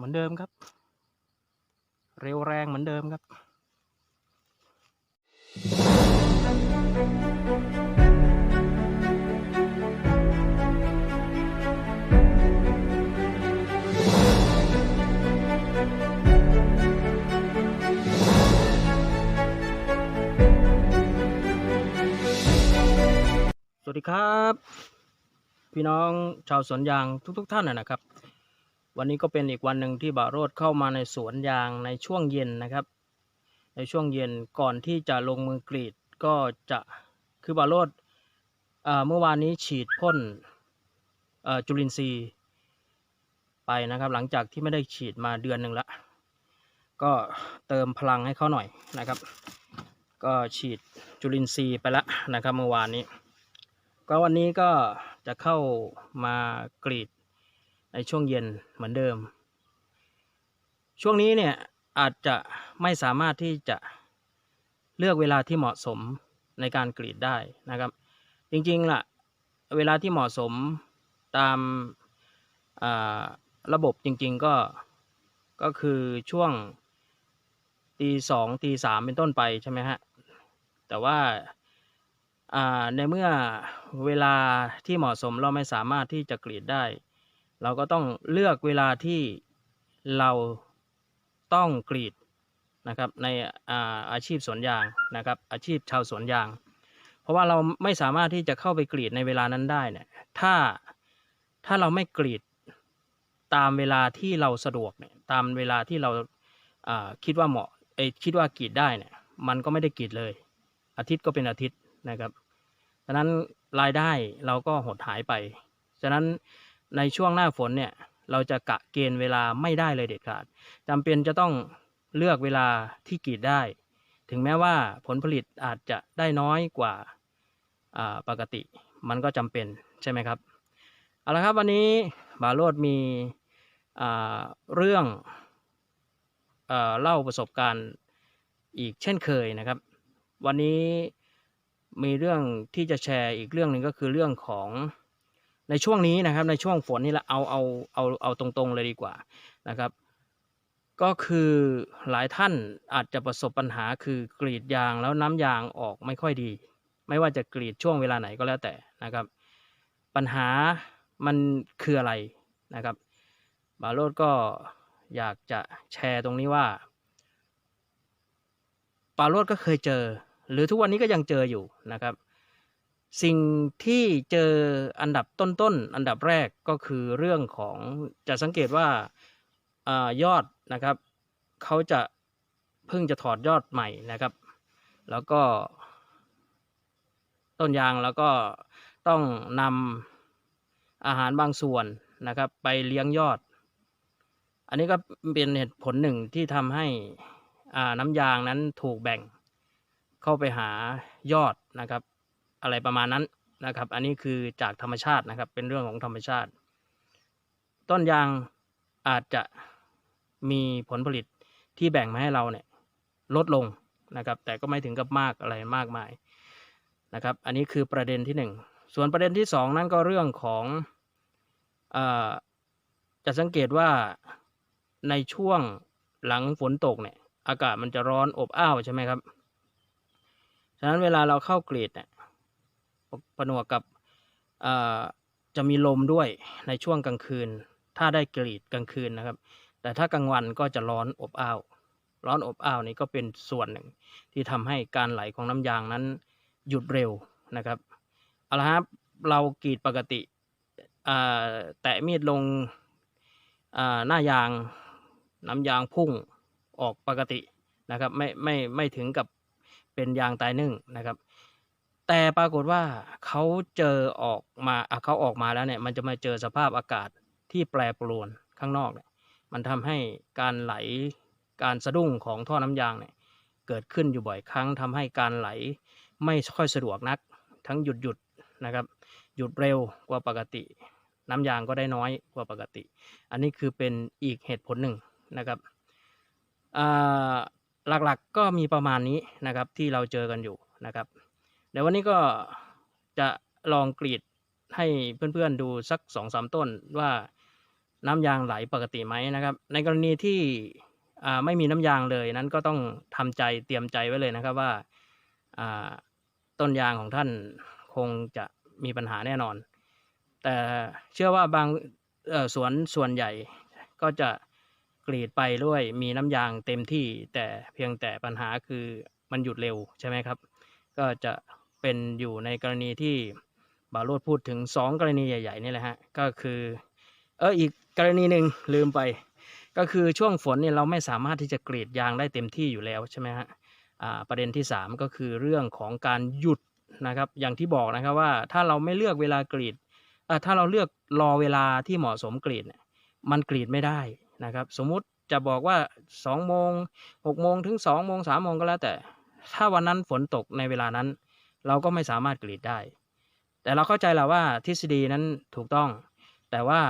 เหมือนเดิมครับ เร็วแรงเหมือนเดิมครับ สวัสดีครับ พี่น้องชาวสวนยางทุก ๆทท่านนะครับ วันนี้ก็เป็นอีกวันหนึ่งที่บาโรดเข้ามาในสวนยางในช่วงเย็นนะครับ ในช่วงเย็นก่อนที่จะลงมือกรีดก็จะคือบาโรดเอ่อเมื่อวานนี้ฉีดพ่นจุลินทรีย์ไปนะครับ หลังจากที่ไม่ได้ฉีดมาเดือนหนึ่งละก็เติมพลังให้เขาหน่อยนะครับ ก็ฉีดจุลินทรีย์ไปล้วนะครับเมื่อวานนี้ ก็วันนี้ก็จะเข้ามากรีด ในช่วงเย็นเหมือนเดิม ช่วงนี้เนี่ยอาจจะไม่สามารถที่จะเลือกเวลาที่เหมาะสมในการกรีดได้นะครับ จริงๆล่ะเวลาที่เหมาะสมตามาระบบจริงๆก็ก็คือช่วงตีสองตีสามเป็นต้นไปใช่ไหมฮะ แต่ว่าอ่าในเมื่อเวลาที่เหมาะสมเราไม่สามารถที่จะกรีดได้ เราก็ต้องเลือกเวลาที่เราต้องกรีดนะครับในอาอาชีพสวนยางนะครับ อาชีพชาวสวนยาง เพราะว่าเราไม่สามารถที่จะเข้าไปกรีดในเวลานั้นได้เนี่ยถ้าถ้าเราไม่กรีดตามเวลาที่เราสะดวกเนี่ยตามเวลาที่เราคิดว่าเหมาะเอคิดว่ากรีดได้เนี่ยมันก็ไม่ได้กรีดเลย อาทิตย์ก็เป็นอาทิตย์นะครับฉะนั้นรายได้เราก็หดหายไปฉะนั้น ในช่วงหน้าฝนเนี่ยเราจะกะเกณฑ์เวลาไม่ได้เลยเด็ดขาดจำเป็นจะต้องเลือกเวลาที่กรีดได้ ถึงแม้ว่าผลผลิตอาจจะได้น้อยกว่าปกติ มันก็จำเป็นใช่ไหมครับเอาละครับวันนี้บาโรดมีเรื่องเอเล่าประสบการณ์อีกเช่นเคยนะครับ วันนี้มีเรื่องที่จะแชร์อีกเรื่องหนึ่งก็คือเรื่องของ ในช่วงนี้นะครับในช่วงฝนนี่แหละเอาเอาเอาเอาตรงๆเลยดีกว่านะครับ ก็คือหลายท่านอาจจะประสบปัญหาคือกรีดยางแล้วน้ำยางออกไม่ค่อยดี ไม่ว่าจะกรีดช่วงเวลาไหนก็แล้วแต่นะครับ ปัญหามันคืออะไรนะครับบาโรดก็อยากจะแชร์ตรงนี้ว่าปาโรดก็เคยเจอ หรือทุกวันนี้ก็ยังเจออยู่นะครับ สิ่งที่เจออันดับต้นๆอันดับแรกก็คือเรื่องของจะสังเกตว่าอยอดนะครับเขาจะเพิ่งจะถอดยอดใหม่นะครับ แล้วก็ ต้นยางแล้วก็ต้องนำอาหารบางส่วนนะครับ ไปเลี้ยงยอด อันนี้ก็เป็นเหตุผลหนึ่งที่ทำให้น้ำยางนั้นถูกแบ่งเข้าไปหายอดนะครับ อะไรประมาณนั้นนะครับ อันนี้คือจากธรรมชาตินะครับ เป็นเรื่องของธรรมชาติ ต้นยางอาจจะมีผลผลิตที่แบ่งมาให้เราเนี่ยลดลงนะครับ แต่ก็ไม่ถึงกับมากอะไรมากมายนะครับ อันนี้คือประเด็นที่หนึ่งส่วนประเด็นที่สองนั่นก็เรื่องของอาจะสังเกตว่าในช่วงหลังฝนตกเนี่ยอากาศมันจะร้อนอบอ้าวใช่ไหมครับ ฉะนั้นเวลาเราเข้าเกรดเนี่ย ผนวกกับจะมีลมด้วยในช่วงกลางคืน ถ้าได้กรีดกลางคืนนะครับ แต่ถ้ากลางวันก็จะร้อนอบอ้าวร้อนอบอ้าวนี่ก็เป็นส่วนหนึ่งที่ทำให้การไหลของน้ำยางนั้นหยุดเร็วนะครับเอาละครับเรากรีดปกติแตะมีดลงหน้ายางน้ำยางพุ่งออกปกตินะครับไม่ไม่ไม่ถึงกับเป็นยางตายนึ่งนะครับ แต่ปรากฏว่าเขาเจอออกมาอะเขาออกมาแล้วเนี่ยมันจะมาเจอสภาพอากาศที่แปรปรวนข้างนอกเนี่ยมันทำให้การไหลการสะดุ้งของท่อน้ำยางเนี่ยเกิดขึ้นอยู่บ่อยครั้งทำให้การไหลไม่ค่อยสะดวกนัก ทั้งหยุดหยุดนะครับหยุดเร็วกว่าปกติ น้ำยางก็ได้น้อยกว่าปกติ อันนี้คือเป็นอีกเหตุผลหนึ่งนะครับหลักๆก็มีประมาณนี้นะครับที่เราเจอกันอยู่นะครับ เดี๋ยววันนี้ก็จะลองกรีดให้เพื่อนๆดูสักสองสามต้นว่าน้ำยางไหลปกติไหมนะครับ ในกรณีที่ไม่มีน้ำยางเลยนั้นก็ต้องทำใจเตรียมใจไว้เลยนะครับว่าต้นยางของท่านคงจะมีปัญหาแน่นอน แต่เชื่อว่าบางสวนส่วนใหญ่ก็จะกรีดไปด้วยมีน้ำยางเต็มที่แต่เพียงแต่ปัญหาคือมันหยุดเร็วใช่ไหมครับ ก็จะ เป็นอยู่ในกรณีที่บาโรดพูดถึง 2 กรณีใหญ่ๆนี่แหละฮะก็คือเอออีกกรณีหนึ่งลืมไป ก็คือช่วงฝนเนี่ยเราไม่สามารถที่จะกรีดยางได้เต็มที่อยู่แล้วใช่ไหมฮะอ่าประเด็นที่ 3 ก็คือเรื่องของการหยุดนะครับอย่างที่บอกนะครับว่าถ้าเราไม่เลือกเวลากรีดอ่าถ้าเราเลือกรอเวลาที่เหมาะสมกรีดมันกรีดไม่ได้นะครับสมมุติจะบอกว่า2โมง6โมงถึง2โมง3โมงก็แล้วแต่ ถ้าวันนั้นฝนตกในเวลานั้น เราก็ไม่สามารถกรีดได้ แต่เราเข้าใจแหละว่าทฤษฎีนั้นถูกต้อง แต่ว่า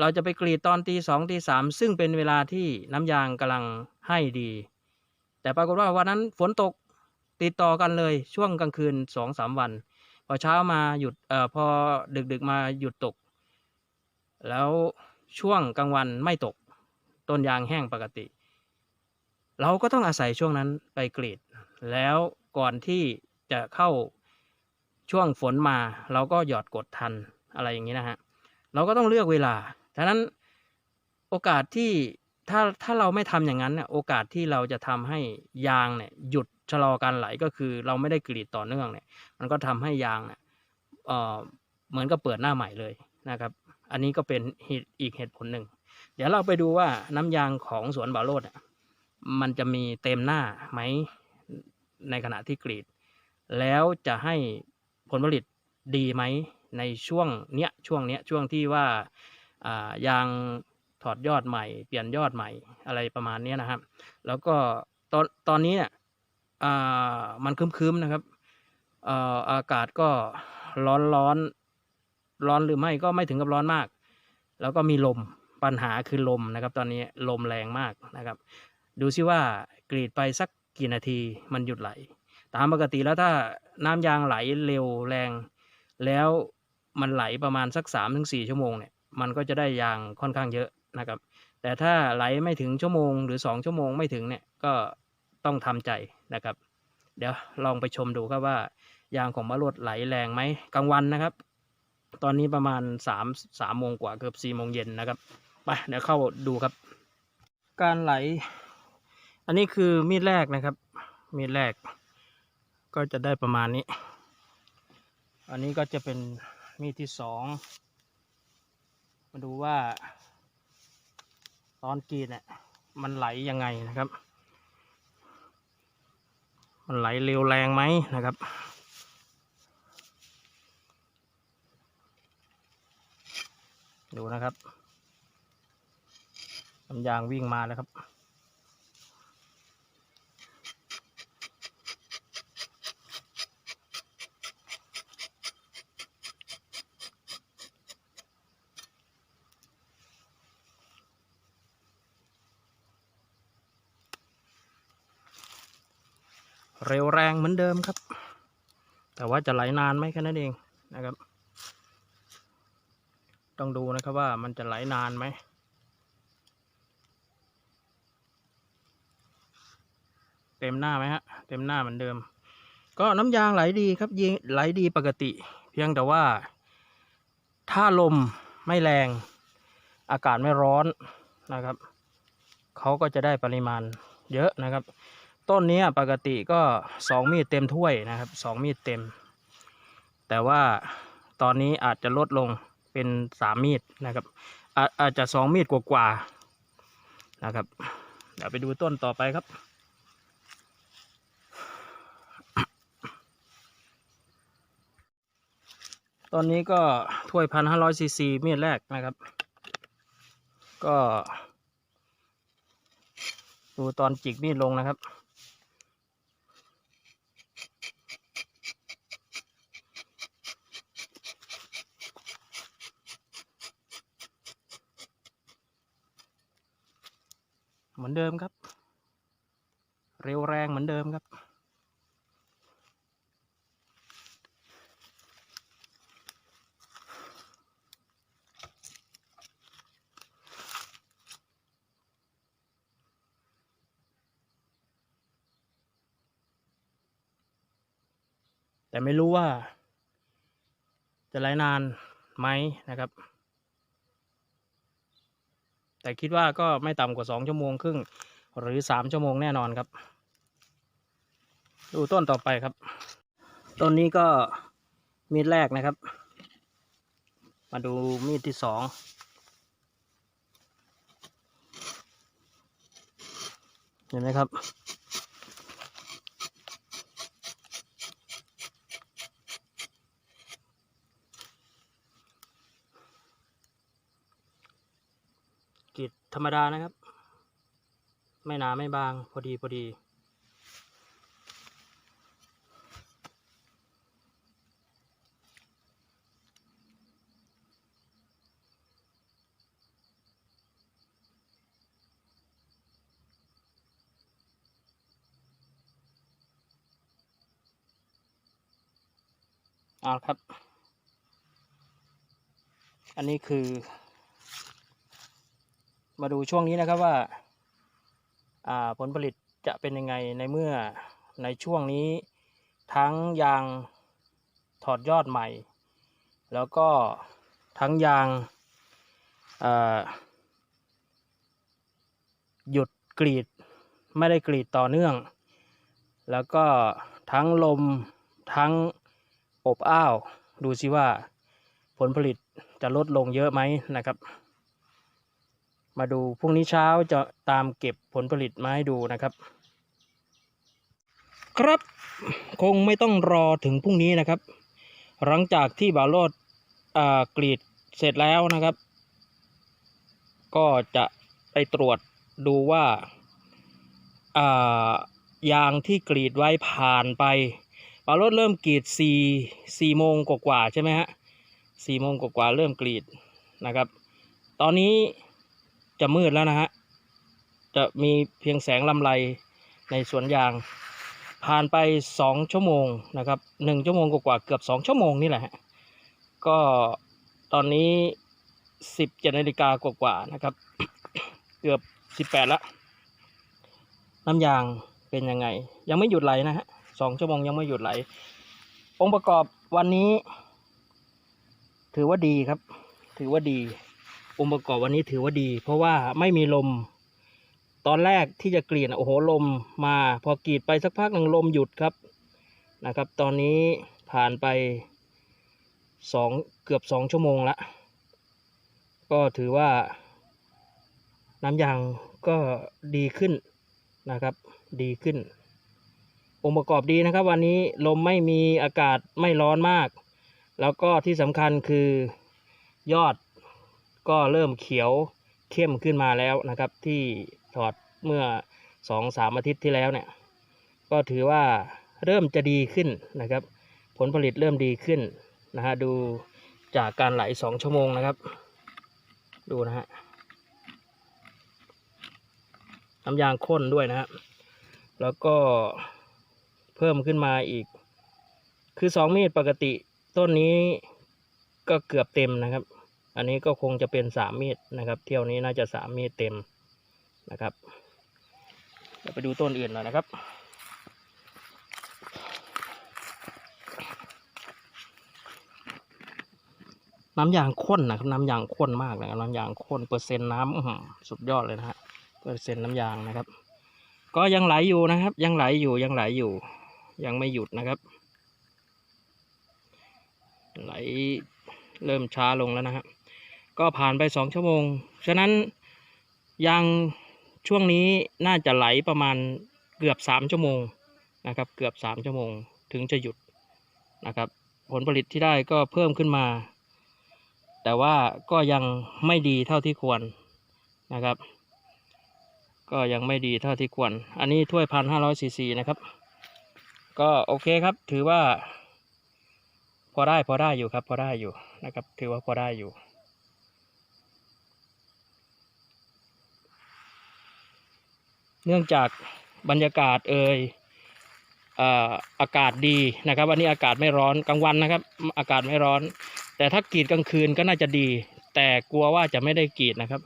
เราจะไปกรีดตอนตีสองตีสามซึ่งเป็นเวลาที่น้ำยางกำลังให้ดี แต่ปรากฏว่าวันนั้นฝนตกติดต่อกันเลยช่วงกลางคืนสองสามวัน พอเช้ามาหยุดเอ่อพอดึกดึกๆมาหยุดตก แล้วช่วงกลางวันไม่ตก ต้นยางแห้งปกติ เราก็ต้องอาศัยช่วงนั้นไปกรีด แล้วก่อนที่ จะเข้าช่วงฝนมา เราก็หยอดกดทันอะไรอย่างนี้นะฮะเราก็ต้องเลือกเวลาฉะนั้นโอกาสที่ถ้าถ้าเราไม่ทำอย่างนั้นเนี่ยโอกาสที่เราจะทำให้ยางเนี่ยหยุดชะลอการไหลก็คือ เราไม่ได้กรีดต่อเนื่องเนี่ย มันก็ทำให้ยางเนี่ยเอ่อเหมือนกับเปิดหน้าใหม่เลยนะครับ อันนี้ก็เป็นเหตุอีกเหตุผลหนึ่ง เดี๋ยวเราไปดูว่าน้ำยางของสวนบาโรดเนี่ยมันจะมีเต็มหน้าไหมในขณะที่กรีด แล้วจะให้ผลผลิตดีไหมในช่วงเนี้ยช่วงเนี้ยช่วงที่ว่าอ่ายางถอดยอดใหม่ เปลี่ยนยอดใหม่อะไรประมาณนี้นะครับ แล้วก็ตอนตอนนี้เนี่ยอ่ามันครึ้มๆนะครับอ่ออากาศก็ร้อนร้อนร้อนหรือไม่ก็ไม่ถึงกับร้อนมาก แล้วก็มีลมปัญหาคือลมนะครับ ตอนนี้ลมแรงมากนะครับ ดูซิว่ากรีดไปสักกี่นาทีมันหยุดไหล ตามปกติแล้วถ้าน้ำยางไหลเร็วแรง แล้วมันไหลประมาณสัก3าถึงสชั่วโมงเนี่ยมันก็จะได้ยางค่อนข้างเยอะนะครับ แต่ถ้าไหลไม่ถึงชั่วโมงหรือ 2 ชั่วโมงไม่ถึงเนี่ยก็ต้องทำใจนะครับ เดี๋ยวลองไปชมดูครับว่ายางของมะรดไหลแรงไหมกลางวันนะครับ ตอนนี้ประมาณ3 3โมงกว่าเกือบ4โมงเย็นนะครับไปเดี๋ยวเข้าดูครับ การไหล อันนี้คือมีดแรกนะครับ มีดแรก ก็จะได้ประมาณนี้ อันนี้ก็จะเป็นมีดที่สอง มาดูว่า ตอนกรีดเนี่ยมันไหลยังไงนะครับ มันไหลเร็วแรงไหมนะครับดูนะครับน้ำยางวิ่งมาแล้วครับ เร็วแรงเหมือนเดิมครับ แต่ว่าจะไหลนานไหมแค่นั้นเองนะครับ ต้องดูนะครับว่ามันจะไหลนานไหมเต็มหน้าไหมฮะเต็มหน้าเหมือนเดิม ก็น้ำยางไหลดีครับยิงไหลดีปกติ เพียงแต่ว่า ถ้าลมไม่แรง อากาศไม่ร้อนนะครับเขาก็จะได้ปริมาณเยอะนะครับ ต้นนี้ปกติก็สองมีดเต็มถ้วยนะครับสองมีดเต็ม แต่ว่าตอนนี้อาจจะลดลงเป็นสามมีดนะครับอาอาจจะสองมีดกว่าๆนะครับ เดี๋ยวไปดูต้นต่อไปครับ ตอนนี้ก็ถ้วยพันห้าร้อยซีซีมีดแรกนะครับ ก็ ดูตอนจิกมีดลงนะครับ เหมือนเดิมครับ เร็วแรงเหมือนเดิมครับ แต่ไม่รู้ว่า จะไหลนานไหมนะครับ แต่คิดว่าก็ไม่ต่ำกว่าสองชั่วโมงครึ่งหรือสามชั่วโมงแน่นอนครับ ดูต้นต่อไปครับ ต้นนี้ก็มีดแรกนะครับ มาดูมีดที่สองเห็นไหมครับ ก รีดธรรมดานะครับ ไม่หนาไม่บางพอดีพอดีเอาครับ อันนี้คือ มาดูช่วงนี้นะครับว่าผลผลิตจะเป็นยังไงในเมื่อในช่วงนี้ทั้งยางถอดยอดใหม่ แล้วก็ทั้งยางหยุดกรีดไม่ได้กรีดต่อเนื่อง แล้วก็ทั้งลมทั้งอบอ้าว ดูสิว่าผลผลิตจะลดลงเยอะไหมนะครับ มาดูพรุ่งนี้เช้าจะตามเก็บผลผลิตมาให้ดูนะครับ ครับคงไม่ต้องรอถึงพรุ่งนี้นะครับ หลังจากที่บาโรดกรีดเสร็จแล้วนะครับ ก็จะไปตรวจดูว่าายางที่กรีดไว้ผ่านไปบาโรดเริ่มกรีดสี่สี่โมงกว่าๆใช่ไหมฮะสี่โมงกว่าๆเริ่มกรีดนะครับ ตอนนี้ จะมืดแล้วนะฮะ จะมีเพียงแสงลำไรในสวนยาง ผ่านไปสองชั่วโมงนะครับหนึ่งชั่วโมงกว่าๆเกือบสองชั่วโมงนี่แหละฮะ ก็ตอนนี้สิบเจ็ดนาฬิกากว่าๆนะครับ เกือบสิบแปดละน้ำยางเป็นยังไง ยังไม่หยุดไหลนะฮะสองชั่วโมงยังไม่หยุดไหล องค์ประกอบวันนี้ ถือว่าดีครับ ถือว่าดี องค์ประกอบวันนี้ถือว่าดี เพราะว่าไม่มีลม ตอนแรกที่จะกรีดโอ้โหลมมา พอกรีดไปสักพักหนึ่งลมหยุดครับนะครับ ตอนนี้ผ่านไปสองเกือบสองชั่วโมงละก็ถือว่า น้ำยางก็ดีขึ้นนะครับ ดีขึ้น องค์ประกอบดีนะครับ วันนี้ลมไม่มีอากาศไม่ร้อนมาก แล้วก็ที่สำคัญคือยอด ก็เริ่มเขียวเข้มขึ้นมาแล้วนะครับ ที่ถอดเมื่อสองสามอาทิตย์ที่แล้วเนี่ย ก็ถือว่าเริ่มจะดีขึ้นนะครับ ผลผลิตเริ่มดีขึ้นนะฮะดูจากการไหลสองชั่วโมงนะครับ ดูนะฮะน้ำยางข้นด้วยนะฮะแล้วก็เพิ่มขึ้นมาอีก คือสองมีดปกติต้นนี้ก็เกือบเต็มนะครับ อันนี้ก็คงจะเป็นสามมีดนะครับ เที่ยวนี้น่าจะสามมีดเต็มนะครับเดี๋ยวไปดูต้นอื่นหน่อยนะครับ น้ำยางข้นนะครับน้ำยางข้นมากเลยครับน้ำยางข้นเปอร์เซ็นต์น้ำสุดยอดเลยนะฮะเปอร์เซ็นต์น้ำยางนะครับ ก็ยังไหลอยู่นะครับ ยังไหลอยู่ยังไหลอยู่ ยังไม่หยุดนะครับ ไหลเริ่มช้าลงแล้วนะครับ ก็ผ่านไปสองชั่วโมง ฉะนั้นยางช่วงนี้น่าจะไหลประมาณเกือบสามชั่วโมงนะครับ เกือบสามชั่วโมงถึงจะหยุดนะครับ ผลผลิตที่ได้ก็เพิ่มขึ้นมา แต่ว่าก็ยังไม่ดีเท่าที่ควรนะครับ ก็ยังไม่ดีเท่าที่ควร อันนี้ถ้วยพันห้าร้อยซีซีนะครับ ก็โอเคครับ ถือว่า พอได้พอได้อยู่ครับ พอได้อยู่นะครับ ถือว่าพอได้อยู่ เนื่องจากบรรยากาศเอ่ยอ่ออากาศดีนะครับวันนี้อากาศไม่ร้อนกลางวันนะครับ อากาศไม่ร้อน แต่ถ้ากรีดกลางคืนก็น่าจะดี แต่กลัวว่าจะไม่ได้กรีดนะครับ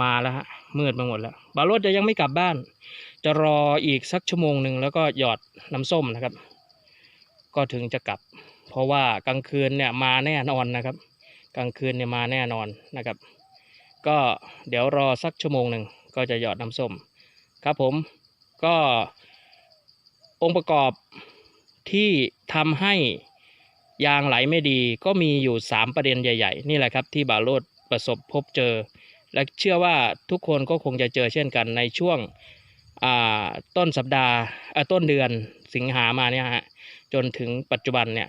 มาแล้วฮะมืดไปหมดแล้วบารถจะยังไม่กลับบ้าน จะรออีกสักชั่วโมงหนึ่งแล้วก็หยอดน้ำส้มนะครับ ก็ถึงจะกลับ เพราะว่ากลางคืนเนี่ยมาแน่นอนนะครับ กลางคืนเนี่ยมาแน่นอนนะครับ ก็เดี๋ยวรอสักชั่วโมงหนึ่งก็จะหยอดน้ำส้ม ครับผมก็องค์ประกอบที่ทำให้ยางไหลไม่ดีก็มีอยู่ 3 ประเด็นใหญ่ ๆ นี่แหละครับที่บาโรดประสบพบเจอ และเชื่อว่าทุกคนก็คงจะเจอเช่นกันในช่วงต้นสัปดาห์ต้นเดือนสิงหามาเนี่ยฮะจนถึงปัจจุบันเนี่ย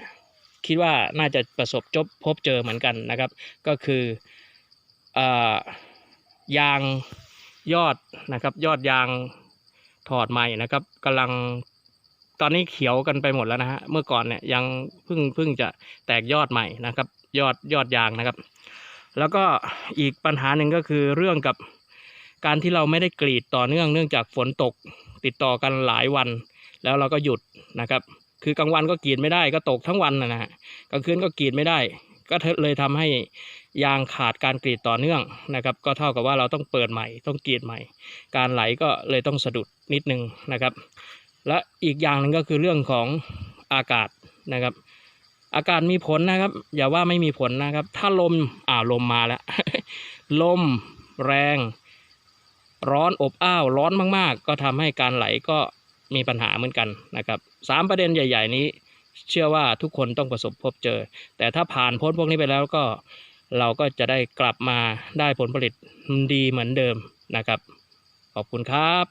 คิดว่าน่าจะประสบจบพบเจอเหมือนกันนะครับ ก็คืออายาง ยอดนะครับ ยอดยางถอดใหม่นะครับกำลังตอนนี้เขียวกันไปหมดแล้วนะฮะเมื่อก่อนเนี่ยยังเพิ่งเพิ่งจะแตกยอดใหม่นะครับ ยอดยอดยางนะครับ แล้วก็อีกปัญหาหนึ่งก็คือเรื่องกับการที่เราไม่ได้กรีดต่อเนื่องเนื่องจากฝนตกติดต่อกันหลายวัน แล้วเราก็หยุดนะครับ คือกลางวันก็กรีดไม่ได้ก็ตกทั้งวันนะฮะกลางคืนก็กรีดไม่ได้ ก็เลยทำให้ ยางขาดการกรีดต่อเนื่องนะครับ ก็เท่ากับว่าเราต้องเปิดใหม่ ต้องกรีดใหม่ การไหลก็เลยต้องสะดุดนิดนึงนะครับ และอีกอย่างหนึ่งก็คือเรื่องของอากาศนะครับ อากาศมีผลนะครับ อย่าว่าไม่มีผลนะครับ ถ้าลมอ่าลมมาแล้ว ลมแรง ร้อนอบอ้าวร้อนมาก ๆ ก็ทำให้การไหลก็มีปัญหาเหมือนกันนะครับสามประเด็นใหญ่ ๆ นี้ เชื่อว่าทุกคนต้องประสบพบเจอ แต่ถ้าผ่านพ้นพวกนี้ไปแล้วก็ เราก็จะได้กลับมาได้ผลผลิตดีเหมือนเดิมนะครับ ขอบคุณครับ